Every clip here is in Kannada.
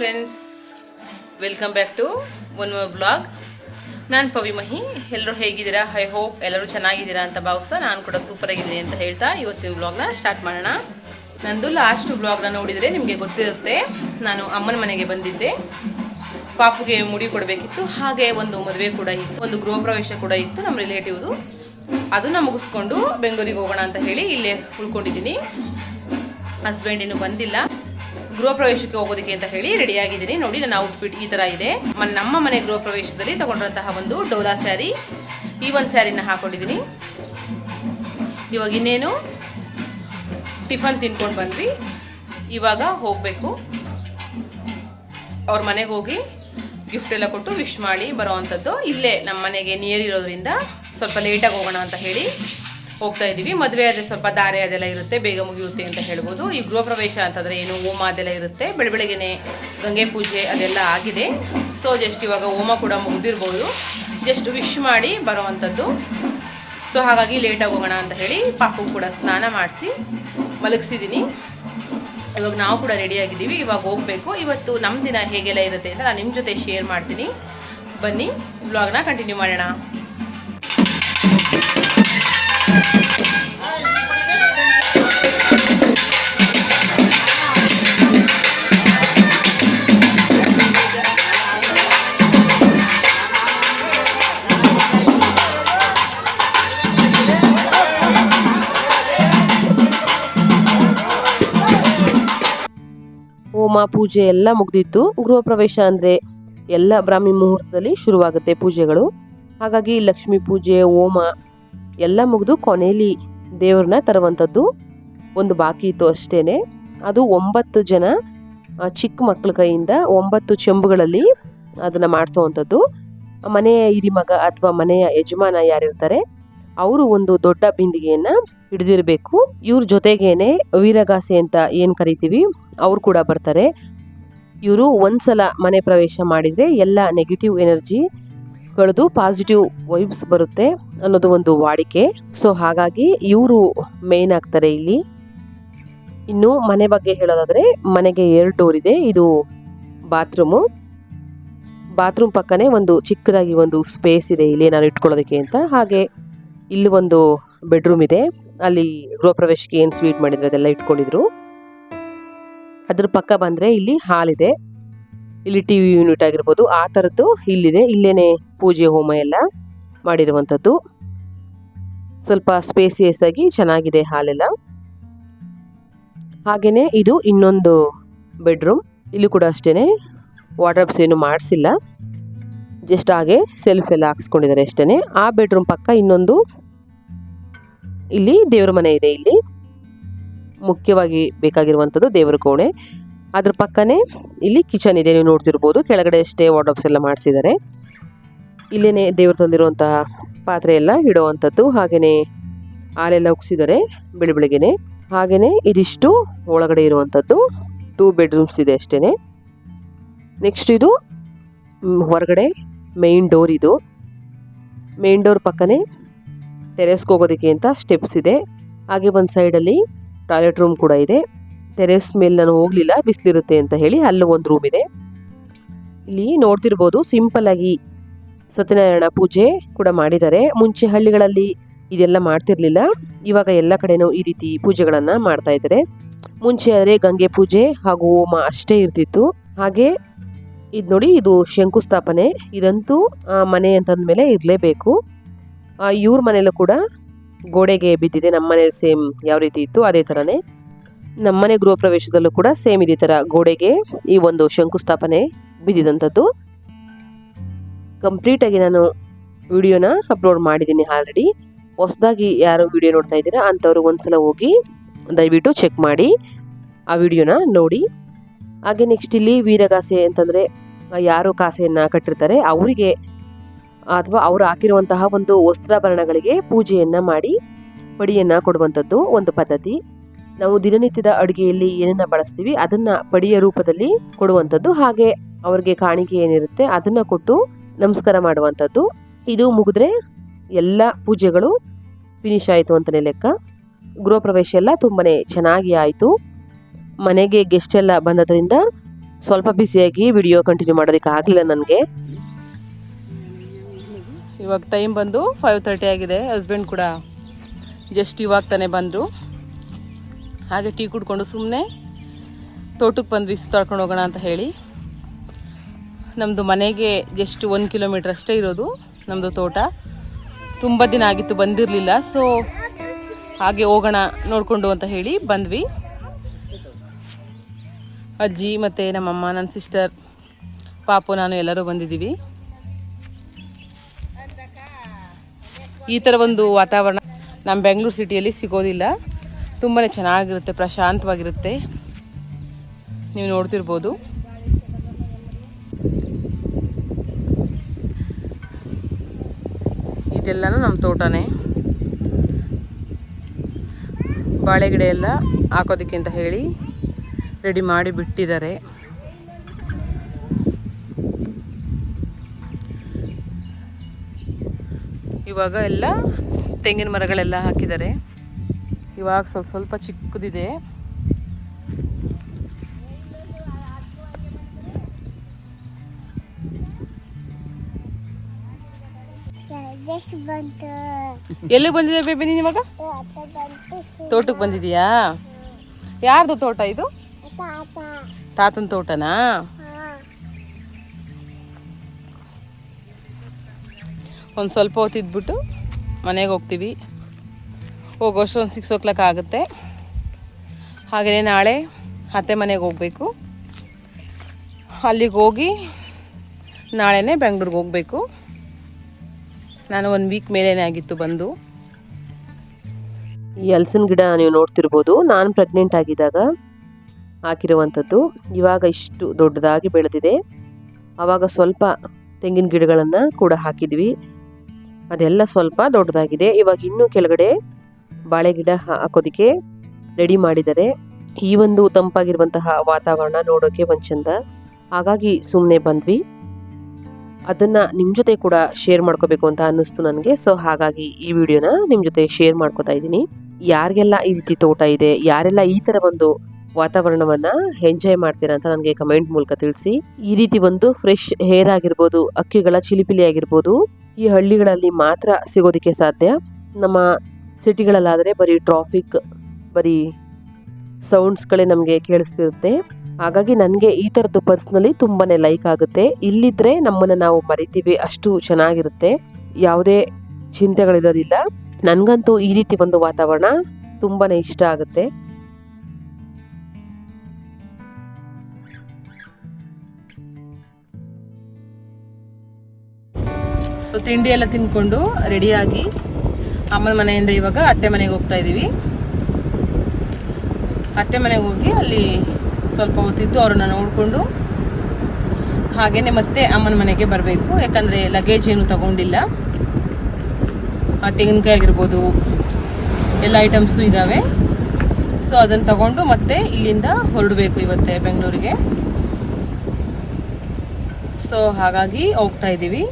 Friends welcome back to one more blog ನಾನು ಪವಿ ಮಹಿ ಎಲ್ಲರೂ ಹೇಗಿದ್ದೀರಾ? ಐ ಹೋಪ್ ಎಲ್ಲರೂ ಚೆನ್ನಾಗಿದ್ದೀರಾ ಅಂತ ಭಾವಿಸ್ತಾ ನಾನು ಕೂಡ ಸೂಪರ್ ಆಗಿದ್ದೀನಿ ಅಂತ ಹೇಳ್ತಾ ಇವತ್ತಿನ ಬ್ಲಾಗ್ನ ಸ್ಟಾರ್ಟ್ ಮಾಡೋಣ. ನಂದು ಲಾಸ್ಟ್ ಬ್ಲಾಗ್ನ ನೋಡಿದರೆ ನಿಮಗೆ ಗೊತ್ತಿರುತ್ತೆ, ನಾನು ಅಮ್ಮನ ಮನೆಗೆ ಬಂದಿದ್ದೆ. ಪಾಪುಗೆ ಮುಡಿ ಕೊಡಬೇಕಿತ್ತು, ಹಾಗೆ ಒಂದು ಮದುವೆ ಕೂಡ ಇತ್ತು, ಒಂದು ಗೃಹ ಪ್ರವೇಶ ಕೂಡ ಇತ್ತು ನಮ್ಮ ರಿಲೇಟಿವ್ದು ಅದನ್ನು ಮುಗಿಸ್ಕೊಂಡು ಬೆಂಗಳೂರಿಗೆ ಹೋಗೋಣ ಅಂತ ಹೇಳಿ ಇಲ್ಲೇ ಉಳ್ಕೊಂಡಿದ್ದೀನಿ. ಹಸ್ಬೆಂಡ್ ಇನ್ನೂ ಬಂದಿಲ್ಲ. ಗೃಹ ಪ್ರವೇಶಕ್ಕೆ ಹೋಗೋದಕ್ಕೆ ಅಂತ ಹೇಳಿ ರೆಡಿ ಆಗಿದ್ದೀನಿ. ನೋಡಿ, ನನ್ನ ಔಟ್ಫಿಟ್ ಈ ಥರ ಇದೆ. ನಮ್ಮ ಮನೆ ಗೃಹ ಪ್ರವೇಶದಲ್ಲಿ ತಗೊಂಡಂತಹ ಒಂದು ಡೋಲಾ ಸ್ಯಾರಿ. ಈ ಒಂದು ಸ್ಯಾರಿನ ಹಾಕೊಂಡಿದ್ದೀನಿ. ಇವಾಗ ಇನ್ನೇನು? ಟಿಫನ್ ತಿನ್ಕೊಂಡು ಬಂದ್ವಿ. ಇವಾಗ ಹೋಗಬೇಕು. ಅವ್ರ ಮನೆಗೆ ಹೋಗಿ ಗಿಫ್ಟ್ ಎಲ್ಲ ಕೊಟ್ಟು ವಿಶ್ ಮಾಡಿ ಬರೋ ಅಂಥದ್ದು ಇಲ್ಲೇ ನಮ್ಮ ಮನೆಗೆ ನಿಯರ್ ಇರೋದ್ರಿಂದ ಸ್ವಲ್ಪ ಲೇಟಾಗಿ ಹೋಗೋಣ ಅಂತ ಹೇಳಿ. ಹೋಗ್ತಾ ಇದ್ದೀವಿ. ಮದುವೆ ಆದರೆ ಸ್ವಲ್ಪ ದಾರೆ ಅದೆಲ್ಲ ಇರುತ್ತೆ. ಬೇಗ ಮುಗಿಯುತ್ತೆ ಅಂತ ಹೇಳ್ಬೋದು. ಈ ಗೃಹ ಪ್ರವೇಶ ಅಂತಂದರೆ ಏನು? ಹೋಮ ಅದೆಲ್ಲ ಇರುತ್ತೆ. ಬೆಳ ಬೆಳಗ್ಗೆನೆ ಗಂಗೆ ಪೂಜೆ ಅದೆಲ್ಲ ಆಗಿದೆ. ಸೊ ಜಸ್ಟ್ ಇವಾಗ ಹೋಮ ಕೂಡ ಮುಗಿದಿರ್ಬೋದು. ಜಸ್ಟ್ ವಿಶ್ ಮಾಡಿ ಬರೋವಂಥದ್ದು ಸೊ ಹಾಗಾಗಿ ಲೇಟಾಗಿ ಹೋಗೋಣ ಅಂತ ಹೇಳಿ ಪಾಪು ಕೂಡ ಸ್ನಾನ ಮಾಡಿಸಿ ಮಲಗಿಸಿದ್ದೀನಿ ಇವಾಗ ನಾವು ಕೂಡ ರೆಡಿಯಾಗಿದ್ದೀವಿ ಇವಾಗ ಹೋಗಬೇಕು. ಇವತ್ತು ನಮ್ಮ ದಿನ ಹೇಗೆಲ್ಲ ಇರುತ್ತೆ ಅಂತ ನಾನು ನಿಮ್ಮ ಜೊತೆ ಶೇರ್ ಮಾಡ್ತೀನಿ. ಬನ್ನಿ. ಬ್ಲಾಗ್ನ ಕಂಟಿನ್ಯೂ ಮಾಡೋಣ. ಹೋಮ ಪೂಜೆ ಎಲ್ಲ ಮುಗ್ದಿತ್ತು ಗೃಹ ಪ್ರವೇಶ ಅಂದ್ರೆ ಎಲ್ಲ ಬ್ರಾಹ್ಮಿ ಮುಹೂರ್ತದಲ್ಲಿ ಶುರುವಾಗುತ್ತೆ ಪೂಜೆಗಳು. ಹಾಗಾಗಿ ಲಕ್ಷ್ಮೀ ಪೂಜೆ, ಹೋಮ ಎಲ್ಲ ಮುಗಿದು ಕೊನೆಯಲ್ಲಿ ದೇವ್ರನ್ನ ತರುವಂಥದ್ದು ಒಂದು ಬಾಕಿ ಇತ್ತು ಅಷ್ಟೇ ಅದು ಒಂಬತ್ತು ಜನ ಚಿಕ್ಕ ಮಕ್ಕಳ ಕೈಯಿಂದ ಒಂಬತ್ತು ಚೆಂಬುಗಳಲ್ಲಿ ಅದನ್ನು ಮಾಡಿಸುವಂಥದ್ದು. ಮನೆಯ ಹಿರಿಮಗ ಅಥವಾ ಮನೆಯ ಯಜಮಾನ ಯಾರಿರ್ತಾರೆ, ಅವರು ಒಂದು ದೊಡ್ಡ ಬಿಂದಿಗೆಯನ್ನು ಹಿಡಿದಿರಬೇಕು. ಇವ್ರ ಜೊತೆಗೇನೆ ವೀರಗಾಸೆ ಅಂತ ಏನು ಕರಿತೀವಿ, ಅವ್ರು ಕೂಡ ಬರ್ತಾರೆ. ಇವರು ಒಂದ್ಸಲ ಮನೆ ಪ್ರವೇಶ ಮಾಡಿದರೆ ಎಲ್ಲ ನೆಗೆಟಿವ್ ಎನರ್ಜಿ ಕಳೆದು ಪಾಸಿಟಿವ್ ವೈಬ್ಸ್ ಬರುತ್ತೆ ಅನ್ನೋದು ಒಂದು ವಾಡಿಕೆ. ಸೊ ಹಾಗಾಗಿ ಇವರು ಮೇನ್ ಆಗ್ತಾರೆ ಇಲ್ಲಿ. ಇನ್ನು ಮನೆ ಬಗ್ಗೆ ಹೇಳೋದಾದ್ರೆ, ಮನೆಗೆ ಎರಡು ಡೋರ್ ಇದೆ. ಇದು ಬಾತ್ರೂಮು ಬಾತ್ರೂಮ್ ಪಕ್ಕನೇ ಒಂದು ಚಿಕ್ಕದಾಗಿ ಒಂದು ಸ್ಪೇಸ್ ಇದೆ ಇಲ್ಲಿ ನಾನು ಇಟ್ಕೊಳ್ಳೋದಕ್ಕೆ ಅಂತ. ಹಾಗೆ ಇಲ್ಲಿ ಒಂದು ಬೆಡ್ರೂಮ್ ಇದೆ. ಅಲ್ಲಿ ಗೃಹ ಪ್ರವೇಶಕ್ಕೆ ಏನು ಸ್ವೀಟ್ ಮಾಡಿದ್ರೆ ಅದೆಲ್ಲ ಇಟ್ಕೊಂಡಿದ್ರು. ಅದ್ರ ಪಕ್ಕ ಬಂದ್ರೆ ಇಲ್ಲಿ ಹಾಲ್ ಇದೆ. ಇಲ್ಲಿ ಟಿವಿ ಯೂನಿಟ್ ಆಗಿರ್ಬೋದು. ಆ ಥರದ್ದು ಇಲ್ಲಿದೆ. ಇಲ್ಲೇನೆ ಪೂಜೆ ಹೋಮ ಎಲ್ಲ ಮಾಡಿರುವಂಥದ್ದು. ಸ್ವಲ್ಪ ಸ್ಪೇಸಿಯಸ್ ಆಗಿ ಚೆನ್ನಾಗಿದೆ ಹಾಲೆಲ್ಲ. ಹಾಗೆಯೇ ಇದು ಇನ್ನೊಂದು ಬೆಡ್ರೂಮ್ ಇಲ್ಲಿ ಕೂಡ ಅಷ್ಟೇ ವಾರ್ಡ್ರಬ್ಸ್ ಏನು ಮಾಡಿಸಿಲ್ಲ. ಜಸ್ಟ್ ಹಾಗೆ ಸೆಲ್ಫ್ ಎಲ್ಲ ಹಾಕ್ಸ್ಕೊಂಡಿದ್ದಾರೆ ಅಷ್ಟೇ ಆ ಬೆಡ್ರೂಮ್ ಪಕ್ಕ ಇನ್ನೊಂದು ಇಲ್ಲಿ ದೇವ್ರ ಮನೆ ಇದೆ ಇಲ್ಲಿ. ಮುಖ್ಯವಾಗಿ ಬೇಕಾಗಿರುವಂಥದ್ದು ದೇವರ ಕೋಣೆ. ಅದ್ರ ಪಕ್ಕನೇ ಇಲ್ಲಿ ಕಿಚನ್ ಇದೆ. ನೀವು ನೋಡ್ತಿರ್ಬೋದು. ಕೆಳಗಡೆ ಅಷ್ಟೇ ವಾರ್ಡ್ರಬ್ಸ್ ಎಲ್ಲ ಮಾಡಿಸಿದ್ದಾರೆ. ಇಲ್ಲೇನೆ ದೇವರು ತಂದಿರುವಂತಹ ಪಾತ್ರೆ ಎಲ್ಲ ಇಡುವಂಥದ್ದು. ಹಾಗೆಯೇ ಹಾಲೆಲ್ಲ ಉಗ್ಸಿದ್ದಾರೆ ಬೆಳಿ ಬೆಳಿಗ್ಗೆನೆ. ಹಾಗೆಯೇ ಇದಿಷ್ಟು ಒಳಗಡೆ ಇರುವಂಥದ್ದು. ಟೂ ಬೆಡ್ರೂಮ್ಸ್ ಇದೆ ಅಷ್ಟೇ ನೆಕ್ಸ್ಟ್ ಇದು ಹೊರಗಡೆ ಮೇನ್ ಡೋರ್ ಇದು. ಮೇನ್ ಡೋರ್ ಪಕ್ಕನೇ ಟೆರೆಸ್ಗೆ ಹೋಗೋದಕ್ಕೆ ಅಂತ ಸ್ಟೆಪ್ಸ್ ಇದೆ. ಹಾಗೆ ಒಂದು ಸೈಡಲ್ಲಿ ಟಾಯ್ಲೆಟ್ ರೂಮ್ ಕೂಡ ಇದೆ. ಟೆರೆಸ್ ಮೇಲೆ ನಾನು ಹೋಗಲಿಲ್ಲ, ಬಿಸಿಲಿರುತ್ತೆ ಅಂತ ಹೇಳಿ ಅಲ್ಲೂ ಒಂದು ರೂಮ್ ಇದೆ. ಇಲ್ಲಿ ನೋಡ್ತಿರ್ಬೋದು ಸಿಂಪಲ್ ಆಗಿ ಸತ್ಯನಾರಾಯಣ ಪೂಜೆ ಕೂಡ ಮಾಡಿದ್ದಾರೆ. ಮುಂಚೆ ಹಳ್ಳಿಗಳಲ್ಲಿ ಇದೆಲ್ಲ ಮಾಡ್ತಿರ್ಲಿಲ್ಲ. ಇವಾಗ ಎಲ್ಲ ಕಡೆನೂ ಈ ರೀತಿ ಪೂಜೆಗಳನ್ನು ಮಾಡ್ತಾ ಇದ್ದಾರೆ. ಮುಂಚೆ ಆದರೆ ಗಂಗೆ ಪೂಜೆ ಹಾಗೂ ಹೋಮ ಅಷ್ಟೇ ಇರ್ತಿತ್ತು. ಹಾಗೆ ಇದು ನೋಡಿ ಇದು ಶಂಕುಸ್ಥಾಪನೆ. ಇದಂತೂ ಮನೆ ಅಂತಂದ್ಮೇಲೆ ಇರಲೇಬೇಕು. ಇವ್ರ ಮನೆಯಲ್ಲೂ ಕೂಡ ಗೋಡೆಗೆ ಬಿದ್ದಿದೆ. ನಮ್ಮ ಮನೆ ಸೇಮ್ ಯಾವ ರೀತಿ ಇತ್ತು ಅದೇ ಥರನೇ ನಮ್ಮನೆ ಗೃಹ ಪ್ರವೇಶದಲ್ಲೂ ಕೂಡ ಸೇಮ್ ಇದೇ ಥರ ಗೋಡೆಗೆ ಈ ಒಂದು ಶಂಕುಸ್ಥಾಪನೆ ಬಿದ್ದಿದಂಥದ್ದು. ಕಂಪ್ಲೀಟಾಗಿ ನಾನು ವಿಡಿಯೋನ ಅಪ್ಲೋಡ್ ಮಾಡಿದ್ದೀನಿ ಆಲ್ರೆಡಿ ಹೊಸದಾಗಿ ಯಾರು ವಿಡಿಯೋ ನೋಡ್ತಾ ಇದ್ದೀರಾ, ಅಂಥವ್ರು ಒಂದ್ಸಲ ಹೋಗಿ ದಯವಿಟ್ಟು ಚೆಕ್ ಮಾಡಿ ಆ ವಿಡಿಯೋನ ನೋಡಿ. ಹಾಗೆ ನೆಕ್ಸ್ಟ್ ಇಲ್ಲಿ ವೀರಗಾಸೆ ಅಂತಂದರೆ, ಯಾರು ಕಾಸೆಯನ್ನು ಕಟ್ಟಿರ್ತಾರೆ, ಅವರಿಗೆ ಅಥವಾ ಅವರು ಹಾಕಿರುವಂತಹ ಒಂದು ವಸ್ತ್ರಾಭರಣಗಳಿಗೆ ಪೂಜೆಯನ್ನು ಮಾಡಿ ಪಡಿಯನ್ನು ಕೊಡುವಂಥದ್ದು ಒಂದು ಪದ್ಧತಿ. ನಾವು ದಿನನಿತ್ಯದ ಅಡುಗೆಯಲ್ಲಿ ಏನನ್ನ ಬಳಸ್ತೀವಿ, ಅದನ್ನು ಪಡಿಯ ರೂಪದಲ್ಲಿ ಕೊಡುವಂಥದ್ದು. ಹಾಗೆ ಅವರಿಗೆ ಕಾಣಿಕೆ ಏನಿರುತ್ತೆ, ಅದನ್ನು ಕೊಟ್ಟು ನಮಸ್ಕಾರ ಮಾಡುವಂಥದ್ದು. ಇದು ಮುಗಿದ್ರೆ ಎಲ್ಲ ಪೂಜೆಗಳು ಫಿನಿಶ್ ಆಯಿತು ಅಂತಲೇ ಲೆಕ್ಕ. ಗೃಹ ಪ್ರವೇಶ ಎಲ್ಲ ತುಂಬಾ ಚೆನ್ನಾಗಿ ಆಯಿತು. ಮನೆಗೆ ಗೆಸ್ಟ್ ಎಲ್ಲ ಬಂದದ್ರಿಂದ ಸ್ವಲ್ಪ ಬ್ಯುಸಿಯಾಗಿ ವಿಡಿಯೋ ಕಂಟಿನ್ಯೂ ಮಾಡೋದಕ್ಕೆ ಆಗಲಿಲ್ಲ ನನಗೆ. ಇವಾಗ ಟೈಮ್ ಬಂದು ಫೈವ್ ತರ್ಟಿ ಆಗಿದೆ. ಹಸ್ಬೆಂಡ್ ಕೂಡ ಜಸ್ಟ್ ಇವಾಗ ತಾನೇ ಬಂದರು. ಹಾಗೆ ಟೀ ಕುಡ್ಕೊಂಡು ಸುಮ್ಮನೆ ತೋಟಕ್ಕೆ ಬಂದು ಬಿಸಿ ತಳ್ಕೊಂಡು ಹೋಗೋಣ ಅಂತ ಹೇಳಿ. ನಮ್ಮದು ಮನೆಗೆ ಜಸ್ಟ್ ಒಂದು ಕಿಲೋಮೀಟ್ರ್ ಅಷ್ಟೇ ಇರೋದು ನಮ್ಮದು ತೋಟ. ತುಂಬ ದಿನ ಆಗಿತ್ತು ಬಂದಿರಲಿಲ್ಲ ಸೊ ಹಾಗೆ ಹೋಗೋಣ ನೋಡಿಕೊಂಡು ಅಂತ ಹೇಳಿ ಬಂದ್ವಿ. ಅಜ್ಜಿ ಮತ್ತು ನಮ್ಮಮ್ಮ ನನ್ನ ಸಿಸ್ಟರ್ ಪಾಪು, ನಾನು ಎಲ್ಲರೂ ಬಂದಿದ್ದೀವಿ. ಈ ಥರ ಒಂದು ವಾತಾವರಣ ನಮ್ಮ ಬೆಂಗಳೂರು ಸಿಟಿಯಲ್ಲಿ ಸಿಗೋದಿಲ್ಲ. ತುಂಬಾ ಚೆನ್ನಾಗಿರುತ್ತೆ, ಪ್ರಶಾಂತವಾಗಿರುತ್ತೆ. ನೀವು ನೋಡ್ತಿರ್ಬೋದು. ಇದೆಲ್ಲನೂ ನಮ್ಮ ತೋಟನೇ. ಬಾಳೆ ಗಿಡ ಎಲ್ಲ ಹಾಕೋದಕ್ಕಿಂತ ಹೇಳಿ ರೆಡಿ ಮಾಡಿ ಬಿಟ್ಟಿದ್ದಾರೆ. ಇವಾಗ ಎಲ್ಲ ತೆಂಗಿನ ಮರಗಳೆಲ್ಲ ಹಾಕಿದ್ದಾರೆ. ಇವಾಗ ಸ್ವಲ್ಪ ಸ್ವಲ್ಪ ಚಿಕ್ಕದಿದೆ. ಬಂತು ಎಲ್ಲಿಗೆ ಬಂದಿದೆ ಬೇಬಿ ನೀನು ಇವಾಗ? ಆತ ಬಂತು. ತೋಟಕ್ಕೆ ಬಂದಿದೀಯಾ? ಯಾರ್ದು ತೋಟ ಇದು? ಆತ ತಾತನ ತೋಟನಾ? ಒಂದು ಸ್ವಲ್ಪ ಹೊತ್ತು ಇದ್ಬಿಟ್ಟು ಮನೆಗೆ ಹೋಗ್ತೀವಿ. ಹೋಗೋಷ್ಟು ಒಂದು ಸಿಕ್ಸ್ ಓ ಕ್ಲಾಕ್ ಆಗುತ್ತೆ. ಹಾಗೆಯೇ ನಾಳೆ ಅತ್ತೆ ಮನೆಗೆ ಹೋಗಬೇಕು. ಅಲ್ಲಿಗೆ ಹೋಗಿ ನಾಳೆನೇ ಬೆಂಗ್ಳೂರಿಗೆ ಹೋಗಬೇಕು. ನಾನು ಒಂದು ವೀಕ್ ಮೇಲೇನೆ ಆಗಿತ್ತು ಬಂದು. ಈ ಹಲಸಿನ ಗಿಡ ನೀವು ನೋಡ್ತಿರ್ಬೋದು. ನಾನು ಪ್ರೆಗ್ನೆಂಟ್ ಆಗಿದ್ದಾಗ ಹಾಕಿರುವಂಥದ್ದು ಇವಾಗ ಇಷ್ಟು ದೊಡ್ಡದಾಗಿ ಬೆಳೆದಿದೆ. ಆವಾಗ ಸ್ವಲ್ಪ ತೆಂಗಿನ ಗಿಡಗಳನ್ನು ಕೂಡ ಹಾಕಿದ್ವಿ. ಅದೆಲ್ಲ ಸ್ವಲ್ಪ ದೊಡ್ಡದಾಗಿದೆ. ಇವಾಗ ಇನ್ನೂ ಕೆಳಗಡೆ ಬಾಳೆ ಗಿಡ ಹಾಕೋದಕ್ಕೆ ರೆಡಿ ಮಾಡಿದ್ದಾರೆ. ಈ ಒಂದು ತಂಪಾಗಿರುವಂತಹ ವಾತಾವರಣ ನೋಡೋಕೆ ಒಂದು ಚಂದ. ಹಾಗಾಗಿ ಸುಮ್ಮನೆ ಬಂದ್ವಿ. ಅದನ್ನ ನಿಮ್ಮ ಜೊತೆ ಕೂಡ ಶೇರ್ ಮಾಡ್ಕೋಬೇಕು ಅಂತ ಅನ್ನಿಸ್ತು ನನಗೆ. ಸೊ ಹಾಗಾಗಿ ಈ ವಿಡಿಯೋನ ನಿಮ್ಮ ಜೊತೆ ಶೇರ್ ಮಾಡ್ಕೋತಾ ಇದ್ದೀನಿ. ಯಾರಿಗೆಲ್ಲ ಈ ರೀತಿ ತೋಟ ಇದೆ, ಯಾರೆಲ್ಲ ಈ ಥರ ಒಂದು ವಾತಾವರಣವನ್ನ ಎಂಜಾಯ್ ಮಾಡ್ತೀರಾ ಅಂತ ನನಗೆ ಕಮೆಂಟ್ ಮೂಲಕ ತಿಳಿಸಿ. ಈ ರೀತಿ ಒಂದು ಫ್ರೆಶ್ ಹೇರ್ ಆಗಿರ್ಬೋದು, ಅಕ್ಕಿಗಳ ಚಿಲಿಪಿಲಿ ಆಗಿರ್ಬೋದು, ಈ ಹಳ್ಳಿಗಳಲ್ಲಿ ಮಾತ್ರ ಸಿಗೋದಕ್ಕೆ ಸಾಧ್ಯ. ನಮ್ಮ ಸಿಟಿಗಳಲ್ಲಾದರೆ ಬರೀ ಟ್ರಾಫಿಕ್ ಬರೀ ಸೌಂಡ್ಸ್ಗಳೇ ನಮಗೆ ಕೇಳಿಸ್ತಿರುತ್ತೆ. ಹಾಗಾಗಿ ನನಗೆ ಈ ಥರದ್ದು ಪರ್ಸ್ನಲ್ಲಿ ತುಂಬಾ ಲೈಕ್ ಆಗುತ್ತೆ. ಇಲ್ಲಿದ್ರೆ ನಮ್ಮನ್ನು ನಾವು ಮರಿತೀವಿ, ಅಷ್ಟು ಚೆನ್ನಾಗಿರುತ್ತೆ. ಯಾವುದೇ ಚಿಂತೆಗಳಿರೋದಿಲ್ಲ. ನನಗಂತೂ ಈ ರೀತಿ ಒಂದು ವಾತಾವರಣ ತುಂಬಾ ಇಷ್ಟ ಆಗುತ್ತೆ. ಸೊ ತಿಂಡಿ ಎಲ್ಲ ತಿನ್ಕೊಂಡು ರೆಡಿಯಾಗಿ ಅಮ್ಮನ ಮನೆಯಿಂದ ಇವಾಗ ಅತ್ತೆ ಮನೆಗೆ ಹೋಗ್ತಾ ಇದ್ದೀವಿ. ಅತ್ತೆ ಮನೆಗೆ ಹೋಗಿ ಅಲ್ಲಿ ಸ್ವಲ್ಪ ಹೊತ್ತಿದ್ದು ಅವ್ರನ್ನ ನೋಡಿಕೊಂಡು ಹಾಗೆಯೇ ಮತ್ತೆ ಅಮ್ಮನ ಮನೆಗೆ ಬರಬೇಕು. ಯಾಕಂದರೆ ಲಗೇಜ್ ಏನು ತಗೊಂಡಿಲ್ಲ. ಆ ತೆಂಗಿನಕಾಯಿ ಆಗಿರ್ಬೋದು, ಎಲ್ಲ ಐಟಮ್ಸು ಇದ್ದಾವೆ ಸೊ ಅದನ್ನು ತಗೊಂಡು ಮತ್ತೆ ಇಲ್ಲಿಂದ ಹೊರಡಬೇಕು ಇವತ್ತೆ ಬೆಂಗಳೂರಿಗೆ. ಸೊ ಹಾಗಾಗಿ ಹೋಗ್ತಾ ಇದ್ದೀವಿ.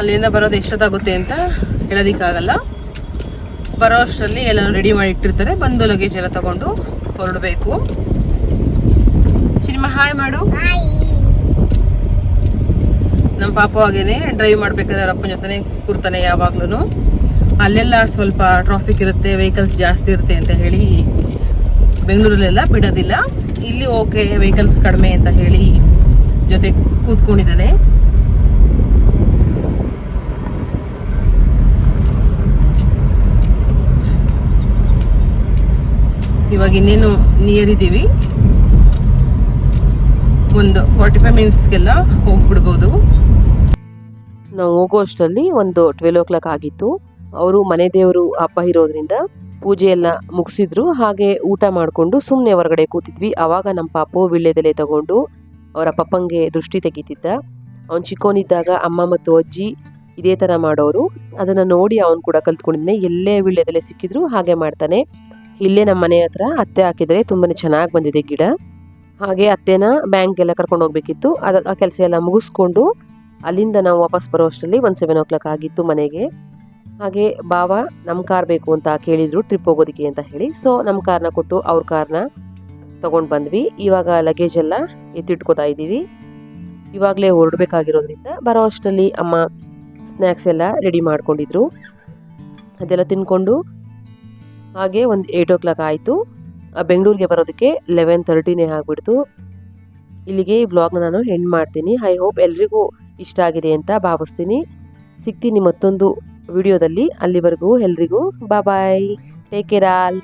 ಅಲ್ಲಿಂದ ಬರೋದು ಎಷ್ಟೊತ್ತಾಗುತ್ತೆ ಅಂತ ಹೇಳೋದಿಕ್ಕಾಗಲ್ಲ. ಬರೋ ಅಷ್ಟರಲ್ಲಿ ಎಲ್ಲ ರೆಡಿ ಮಾಡಿ ಇಟ್ಟಿರ್ತಾರೆ. ಬಂದು ಲಗೇಜ್ ಎಲ್ಲ ತಗೊಂಡು ಹೊರಡಬೇಕು. ಸಿನಿಮಾ ಹಾಯ್ ಮಾಡು. ನಮ್ಮ ಪಾಪ ಹಾಗೇನೆ ಡ್ರೈವ್ ಮಾಡ್ಬೇಕಾದ್ರೆ ಅವ್ರ ಅಪ್ಪನ ಜೊತೆ ಕೂರ್ತಾನೆ ಯಾವಾಗ್ಲೂ ಅಲ್ಲೆಲ್ಲ ಸ್ವಲ್ಪ ಟ್ರಾಫಿಕ್ ಇರುತ್ತೆ ವೆಹಿಕಲ್ಸ್ ಜಾಸ್ತಿ ಇರುತ್ತೆ ಅಂತ ಹೇಳಿ ಬೆಂಗಳೂರಲ್ಲೆಲ್ಲ ಬಿಡೋದಿಲ್ಲ. ಇಲ್ಲಿ ಓಕೆ ವೆಹಿಕಲ್ಸ್ ಕಡಿಮೆ ಅಂತ ಹೇಳಿ ಜೊತೆ ಕೂತ್ಕೊಂಡಿದ್ದಾನೆ. ಇವಾಗ ಇನ್ನೇನು ನಿಯರ್ ಇದ್ದೀವಿ ಒಂದು ಫಾರ್ಟಿ ಫೈವ್ ಮಿನಿಟ್ಸ್ಗೆಲ್ಲ ಹೋಗ್ಬಿಡ್ಬೋದು. ನಾವು ಹೋಗೋ ಅಷ್ಟರಲ್ಲಿ ಒಂದು ಟ್ವೆಲ್ ಓ ಕ್ಲಾಕ್ ಆಗಿತ್ತು. ಅವರು ಮನೆ ದೇವರು ಹಬ್ಬ ಇರೋದ್ರಿಂದ ಪೂಜೆ ಎಲ್ಲ ಮುಗಿಸಿದ್ರು. ಹಾಗೆ ಊಟ ಮಾಡಿಕೊಂಡು ಸುಮ್ಮನೆ ಹೊರಗಡೆ ಕೂತಿದ್ವಿ. ಅವಾಗ ನಮ್ಮ ಪಾಪು ವಿಳ್ಳೆದೆಲೆ ತಗೊಂಡು ಅವರ ಪಪ್ಪಂಗೆ ದೃಷ್ಟಿ ತೆಗಿತಿದ್ದ. ಅವ್ನು ಚಿಕ್ಕೋನಿದ್ದಾಗ ಅಮ್ಮ ಮತ್ತು ಅಜ್ಜಿ ಇದೇ ಥರ ಮಾಡೋರು. ಅದನ್ನು ನೋಡಿ ಅವನು ಕೂಡ ಕಲ್ತ್ಕೊಂಡಿದ್ದಾನೆ ಎಲ್ಲೇ ವಿಳ್ಳೆದೆಲೆ ಸಿಕ್ಕಿದ್ರು ಹಾಗೆ ಮಾಡ್ತಾನೆ. ಇಲ್ಲೇ ನಮ್ಮ ಮನೆ ಹತ್ರ ಅತ್ತೆ ಹಾಕಿದರೆ ತುಂಬಾ ಚೆನ್ನಾಗಿ ಬಂದಿದೆ ಗಿಡ. ಹಾಗೆ ಅತ್ತೆನ ಬ್ಯಾಂಕ್ಗೆಲ್ಲ ಕರ್ಕೊಂಡು ಹೋಗ್ಬೇಕಿತ್ತು. ಅದ, ಆ ಕೆಲಸ ಎಲ್ಲ ಮುಗಿಸ್ಕೊಂಡು ಅಲ್ಲಿಂದ ನಾವು ವಾಪಸ್ ಬರೋ ಅಷ್ಟರಲ್ಲಿ ಒಂದು ಸೆವೆನ್ ಓ ಕ್ಲಾಕ್ ಆಗಿತ್ತು ಮನೆಗೆ. ಹಾಗೆ ಬಾವ ನಮ್ಮ ಕಾರ್ ಬೇಕು ಅಂತ ಕೇಳಿದ್ರು ಟ್ರಿಪ್ ಹೋಗೋದಕ್ಕೆ ಅಂತ ಹೇಳಿ. ಸೊ ನಮ್ಮ ಕಾರ್ನ ಕೊಟ್ಟು ಅವ್ರ ಕಾರ್ನ ತಗೊಂಡು ಬಂದ್ವಿ. ಇವಾಗ ಲಗೇಜ್ ಎಲ್ಲ ಎತ್ತಿಟ್ಕೋತಾ ಇದ್ದೀವಿ. ಇವಾಗಲೇ ಹೊರಡಬೇಕಾಗಿರೋದ್ರಿಂದ ಬರೋ ಅಷ್ಟರಲ್ಲಿ ಅಮ್ಮ ಸ್ನ್ಯಾಕ್ಸ್ ಎಲ್ಲ ರೆಡಿ ಮಾಡ್ಕೊಂಡಿದ್ರು. ಅದೆಲ್ಲ ತಿನ್ಕೊಂಡು ಹಾಗೆ ಒಂದು ಏಯ್ಟ್ ಓ ಕ್ಲಾಕ್ ಆಯಿತು ಬೆಂಗಳೂರಿಗೆ ಬರೋದಕ್ಕೆ ಲೆವೆನ್ ತರ್ಟಿನೇ ಆಗಿಬಿಡ್ತು. ಇಲ್ಲಿಗೆ ಈ ವ್ಲಾಗ್ನ ನಾನು ಎಂಡ್ ಮಾಡ್ತೀನಿ. ಐ ಹೋಪ್ ಎಲ್ರಿಗೂ ಇಷ್ಟ ಆಗಿದೆ ಅಂತ ಭಾವಿಸ್ತೀನಿ. ಸಿಗ್ತೀನಿ ಮತ್ತೊಂದು ವಿಡಿಯೋದಲ್ಲಿ ಅಲ್ಲಿವರೆಗೂ ಎಲ್ರಿಗೂ ಬಾಯ್ ಟೇಕ್ ಕೇರ್ ಆಲ್